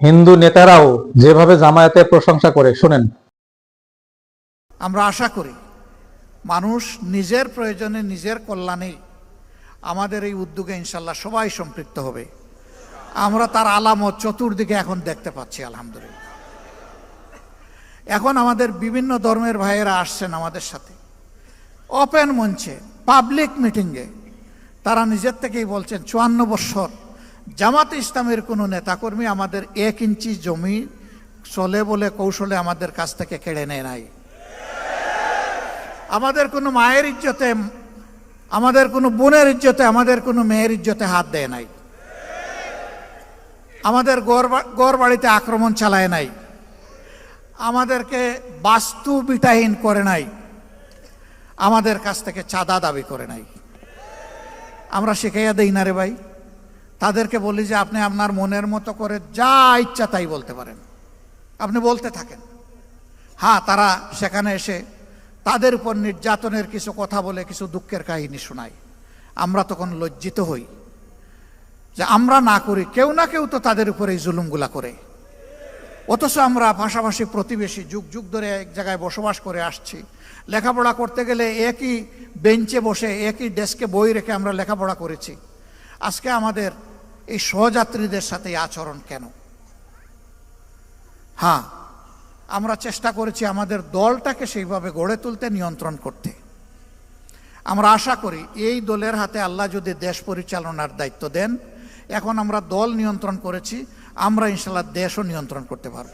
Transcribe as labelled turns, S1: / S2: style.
S1: হিন্দু নেতারাও যেভাবে জামায়াতের প্রশংসা করে, শোনেন।
S2: আমরা আশা করি মানুষ নিজের প্রয়োজনে নিজের কল্যাণে আমাদের এই উদ্যোগে ইনশাল্লাহ সবাই সম্পৃক্ত হবে। আমরা তার আলামত চতুর্দিকে এখন দেখতে পাচ্ছি, আলহামদুলিল্লাহ। এখন আমাদের বিভিন্ন ধর্মের ভাইয়েরা আসছেন আমাদের সাথে। ওপেন মঞ্চে পাবলিক মিটিংয়ে তারা নিজের থেকেই বলছেন, চুয়ান্ন বৎসর জামাত ইসলামের কোনো নেতাকর্মী আমাদের এক ইঞ্চি জমি চলে বলে কৌশলে আমাদের কাছ থেকে কেড়ে নেয় নাই। আমাদের কোনো মায়ের ইজ্জতে, আমাদের কোনো বোনের ইজ্জতে, আমাদের কোনো মেয়ের ইজ্জতে হাত দেয় নাই। আমাদের গড় বাড়িতে আক্রমণ চালায় নাই। আমাদেরকে বাস্তু বিটাহীন করে নাই। আমাদের কাছ থেকে চাঁদা দাবি করে নাই। আমরা শিখাইয়া দেই না রে ভাই। তাদেরকে বলি যে আপনি আপনার মনের মতো করে যা ইচ্ছা তাই বলতে পারেন। আপনি বলতে থাকেন। হ্যাঁ তারা সেখানে এসে তাদের উপর নির্যাতনের কিছু কথা বলে, কিছু দুঃখের কাহিনী শোনায়। আমরা তখন লজ্জিত হই যে আমরা না করি, কেউ না কেউ তো তাদের উপরে এই জুলুমগুলা করে। অথচ আমরা পাশাপাশি প্রতিবেশী যুগ যুগ ধরে এক জায়গায় বসবাস করে আসছি। লেখাপড়া করতে গেলে একই বেঞ্চে বসে, একই ডেস্কে বই রেখে আমরা লেখাপড়া করেছি। আজকে আমাদের এই সহযাত্রীদের সাথে আচরণ কেন? হ্যাঁ আমরা চেষ্টা করেছি আমাদের দলটাকে সেইভাবে গড়ে তুলতে, নিয়ন্ত্রণ করতে। আমরা আশা করি এই দলের হাতে আল্লাহ যদি দেশ পরিচালনার দায়িত্ব দেন, এখন আমরা দল নিয়ন্ত্রণ করেছি, আমরা ইনশাল্লাহ দেশও নিয়ন্ত্রণ করতে পারব।